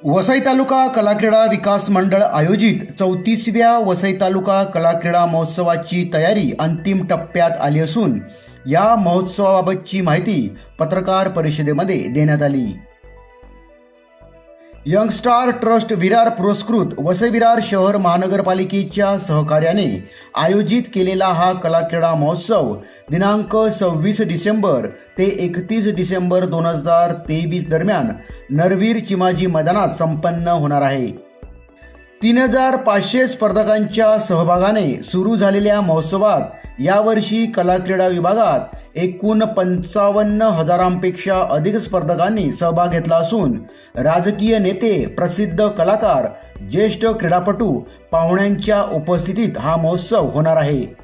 वसई तालुका कलाक्रीडा विकास मंडळ आयोजित चौतीसव्या वसई तालुका कलाक्रीडा महोत्सवाची तयारी अंतिम टप्प्यात आली असून या महोत्सवाबाबतची माहिती पत्रकार परिषदेमध्ये देण्यात आली. यंगस्टार ट्रस्ट विरार पुरस्कृत वसविरार शहर महानगरपालिकेच्या सहकार्याने आयोजित केलेला हा कलाक्रीडा महोत्सव दिनांक सव्वीस डिसेंबर ते एकतीस डिसेंबर दोन हजार तेवीस दरम्यान नरवीर चिमाजी मैदानात संपन्न होणार आहे. तीन हजार पाचशे स्पर्धकांच्या सहभागाने सुरू झालेल्या महोत्सवात यावर्षी कला क्रीडा विभागात एकूण पंचावन्न हजारांपेक्षा अधिक स्पर्धकांनी सहभाग घेतला असून राजकीय नेते प्रसिद्ध कलाकार ज्येष्ठ क्रीडापटू पाहुण्यांच्या उपस्थितीत हा महोत्सव होणार आहे.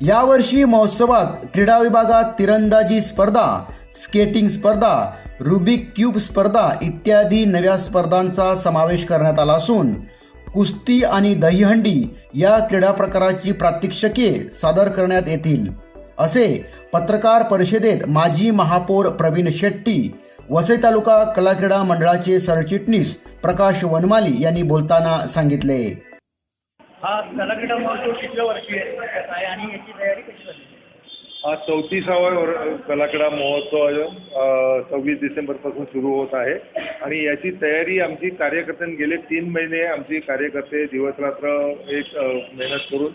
यावर्षी महोत्सवात क्रीडा विभागात तिरंदाजी स्पर्धा स्केटिंग स्पर्धा रुबिक क्यूब स्पर्धा इत्यादी नव्या स्पर्धांचा समावेश करण्यात आला असून कुस्ती आणि दहीहंडी या क्रीडा प्रकाराची प्रात्यक्षिके सादर करण्यात येतील. असे पत्रकार परिषदेत माजी महापौर प्रवीण शेट्टी वसई तालुका कला क्रीडा मंडळाचे सरचिटणीस प्रकाश वनमाली यांनी बोलताना सांगितले. हा कलाक्रीडा महोत्सव कितव्या वर्षी आहे. आणि याची तयारी कशी झाली? हा चौतीसावा कलाकडा महोत्सव सव्वीस डिसेंबरपासून सुरू होत आहे. आणि याची तयारी आमची कार्यकर्त्यांनी गेले तीन महिने आमची कार्यकर्ते दिवसरात्र एक मेहनत करून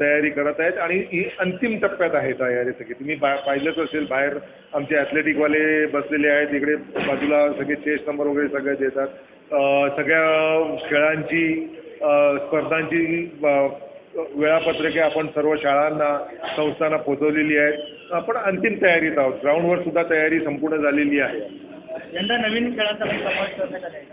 तयारी करत आहेत. आणि ही अंतिम टप्प्यात आहे तयारी सगळी. तुम्ही बा पाहिलंच असेल बाहेर आमचे ॲथलेटिकवाले बसलेले आहेत. इकडे बाजूला सगळे चेस नंबर वगैरे सगळे देतात. सगळ्या खेळांची स्पर्धांची वेळापत्रके आपण सर्व शाळांना संस्थांना पोचवलेली आहेत. आपण अंतिम तयारीत आहोत. ग्राउंडवर सुद्धा तयारी संपूर्ण झालेली आहे. यंदा नवीन खेळांचा?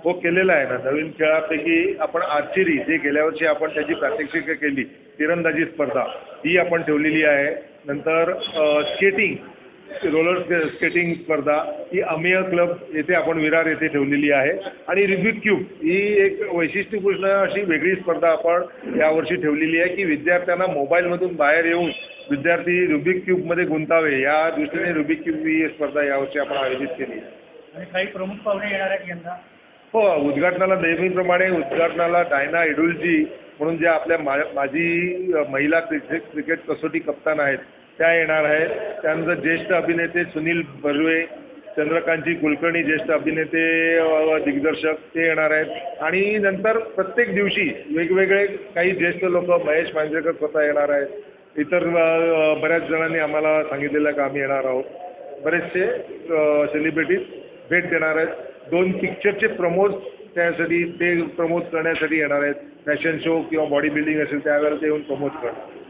हो केलेला आहे ना. नवीन खेळापैकी आपण आर्चरी जे गेल्या वर्षी आपण त्याची प्रात्यक्षिकं केली तिरंदाजी स्पर्धा ही आपण ठेवलेली आहे. नंतर स्केटिंग रोलर स्के- स्केटिंग स्पर्धा ही अमेय क्लब येथे आपण विरार येथे ठेवलेली आहे. आणि रिब्युक क्यूब ही एक वैशिष्ट्यपूर्ण अशी वेगळी स्पर्धा आपण यावर्षी ठेवलेली आहे की विद्यार्थ्यांना मोबाईलमधून बाहेर येऊन विद्यार्थी रुबिक क्यूबमध्ये गुंतावे. या दृष्टीने रुबिक क्यूब ही स्पर्धा यावर्षी आपण आयोजित केली. आहे आणि काही प्रमुख पाहुणे येणार आहेत यंदा? हो उद्घाटनाला नेहमीप्रमाणे उद्घाटनाला डायना इडुलजी म्हणून ज्या आपल्या मा माजी अ, महिला क्रिकेट क्रिकेट कसोटी कप्तान आहेत त्या येणार आहेत. त्यानंतर ज्येष्ठ अभिनेते सुनील बर्वे चंद्रकांतजी कुलकर्णी ज्येष्ठ अभिनेते दिग्दर्शक ते येणार आहेत. आणि नंतर प्रत्येक दिवशी वेगवेगळे काही ज्येष्ठ लोक महेश मांजरेकर स्वतः येणार आहेत. इतर बऱ्याच जणांनी आम्हाला सांगितलेलं का आम्ही येणार आहोत. बरेचसे सेलिब्रिटीज भेट देणार आहेत. दोन पिक्चरचे प्रमोज त्यासाठी ते प्रमोट करण्यासाठी येणार आहेत. फॅशन शो किंवा बॉडी बिल्डिंग असेल त्यावेळेला ते येऊन प्रमोट करणार